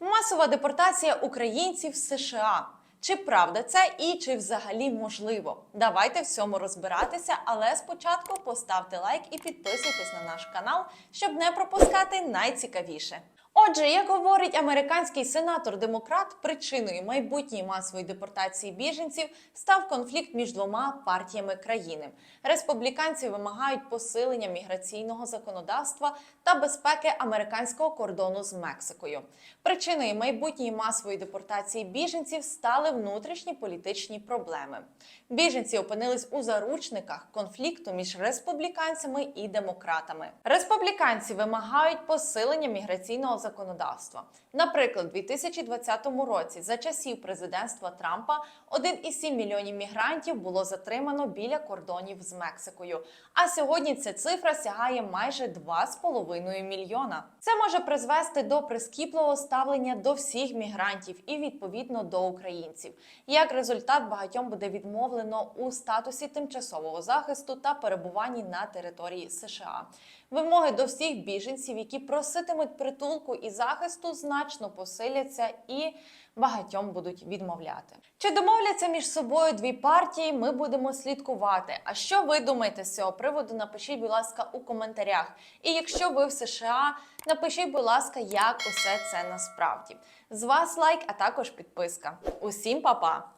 Масова депортація українців США. Чи правда це і чи взагалі можливо? Давайте в цьому розбиратися, але спочатку поставте лайк і підписуйтесь на наш канал, щоб не пропускати найцікавіше. Отже, як говорить американський сенатор-демократ, причиною майбутньої масової депортації біженців став конфлікт між двома партіями країни. Республіканці вимагають посилення міграційного законодавства та безпеки американського кордону з Мексикою. Причиною майбутньої масової депортації біженців стали внутрішні політичні проблеми. Біженці опинились у заручниках конфлікту між республіканцями і демократами. Республіканці вимагають посилення міграційного законодавства. Наприклад, у 2020 році за часів президентства Трампа 1,7 мільйонів мігрантів було затримано біля кордонів з Мексикою. А сьогодні ця цифра сягає майже 2,5 мільйона. Це може призвести до прискіпливого ставлення до всіх мігрантів і відповідно до українців. Як результат, багатьом буде відмовлено у статусі тимчасового захисту та перебуванні на території США. Вимоги до всіх біженців, які проситимуть притулку і захисту, значно посиляться і багатьом будуть відмовляти. Чи домовляться між собою дві партії? Ми будемо слідкувати. А що ви думаєте з цього приводу? Напишіть, будь ласка, у коментарях. І якщо ви в США, напишіть, будь ласка, як усе це насправді. З вас лайк, а також підписка. Усім па-па!